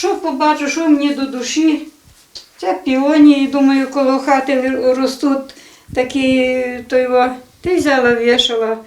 що побачу, що мені до душі. Це піонії, думаю, коло хати ростуть такі, то його. Ти взяла, вішала.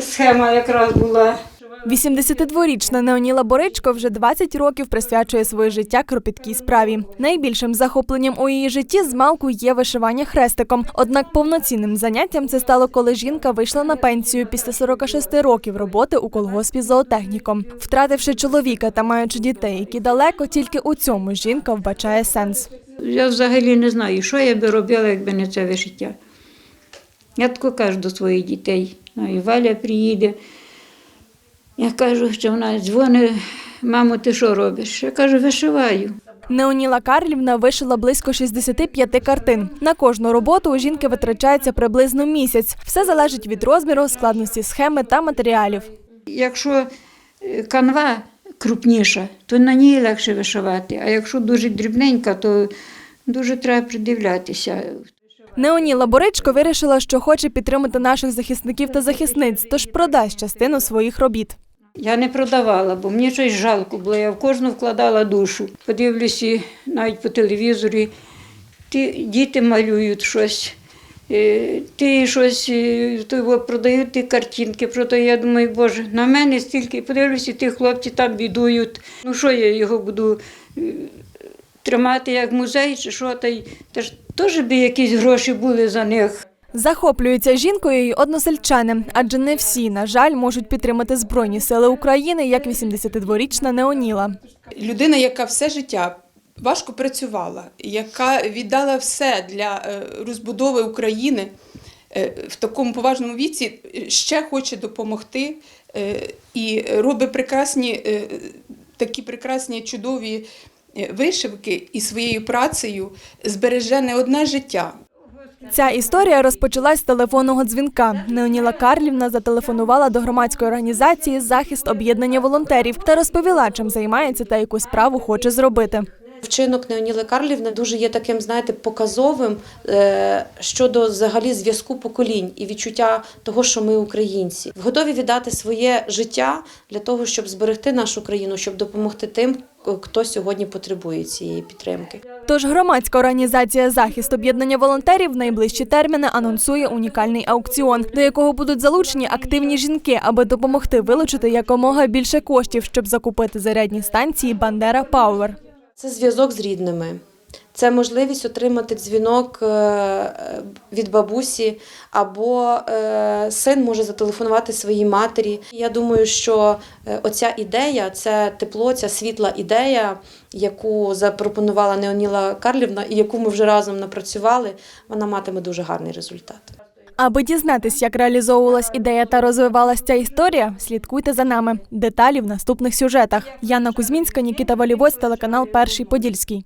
Схема якраз була. 82-річна Неоніла Боричко вже 20 років присвячує своє життя кропіткій справі. Найбільшим захопленням у її житті з малку є вишивання хрестиком. Однак повноцінним заняттям це стало, коли жінка вийшла на пенсію після 46 років роботи у колгоспі зоотехніком. Втративши чоловіка та маючи дітей, які далеко, тільки у цьому жінка вбачає сенс. Я взагалі не знаю, що я би робила, якби не це вишиття. Я тако кажу до своїх дітей. Ну, і Валя приїде. Я кажу, що вона дзвонить, мамо, ти що робиш? Я кажу, вишиваю. Неоніла Карлівна вишила близько 65 картин. На кожну роботу у жінки витрачається приблизно місяць. Все залежить від розміру, складності схеми та матеріалів. Якщо е, канва крупніша, то на ній легше вишивати. А якщо дуже дрібненька, то дуже треба придивлятися. Неоніла Боричко вирішила, що хоче підтримати наших захисників та захисниць, тож продасть частину своїх робіт. Я не продавала, бо мені щось жалко було. Я в кожну вкладала душу. Подивлюся навіть по телевізорі, ті, діти малюють щось, е, ті щось е, продають ті картинки. Проте я думаю, боже, на мене стільки подивлюся, ті хлопці там бідують. Ну що я його буду е, тримати як музей чи що, та й та ж теж би якісь гроші були за них. Захоплюються жінкою й односельчани, адже не всі, на жаль, можуть підтримати Збройні сили України, як 82-річна Неоніла. людина, яка все життя важко працювала, яка віддала все для е, розбудови України е, в такому поважному віці, е, ще хоче допомогти і робить прекрасні такі прекрасні чудові вишивки і своєю працею збереже не одне життя, Ця історія розпочалась з телефонного дзвінка. Неоніла Карлівна зателефонувала до громадської організації Захист об'єднання волонтерів та розповіла, чим займається та яку справу хоче зробити. Вчинок Неоніли Карлівни дуже є таким, знаєте, показовим е, щодо взагалі зв'язку поколінь і відчуття того, що ми українці, готові віддати своє життя для того, щоб зберегти нашу країну, щоб допомогти тим, хто сьогодні потребує цієї підтримки. Тож громадська організація Захист об'єднання волонтерів в найближчі терміни анонсує унікальний аукціон, до якого будуть залучені активні жінки, аби допомогти вилучити якомога більше коштів, щоб закупити зарядні станції Бандера Пауер. Це зв'язок з рідними. Це можливість отримати дзвінок е, від бабусі, або е, син може зателефонувати своїй матері. Я думаю, що е, оця ідея, це тепло, ця світла ідея, яку запропонувала Неоніла Карлівна і яку ми вже разом напрацювали, вона матиме дуже гарний результат. Аби дізнатись, як реалізовувалась ідея та розвивалась ця історія, слідкуйте за нами. Деталі в наступних сюжетах. Яна Кузьмінська, Нікіта Валівоць, телеканал Перший Подільський.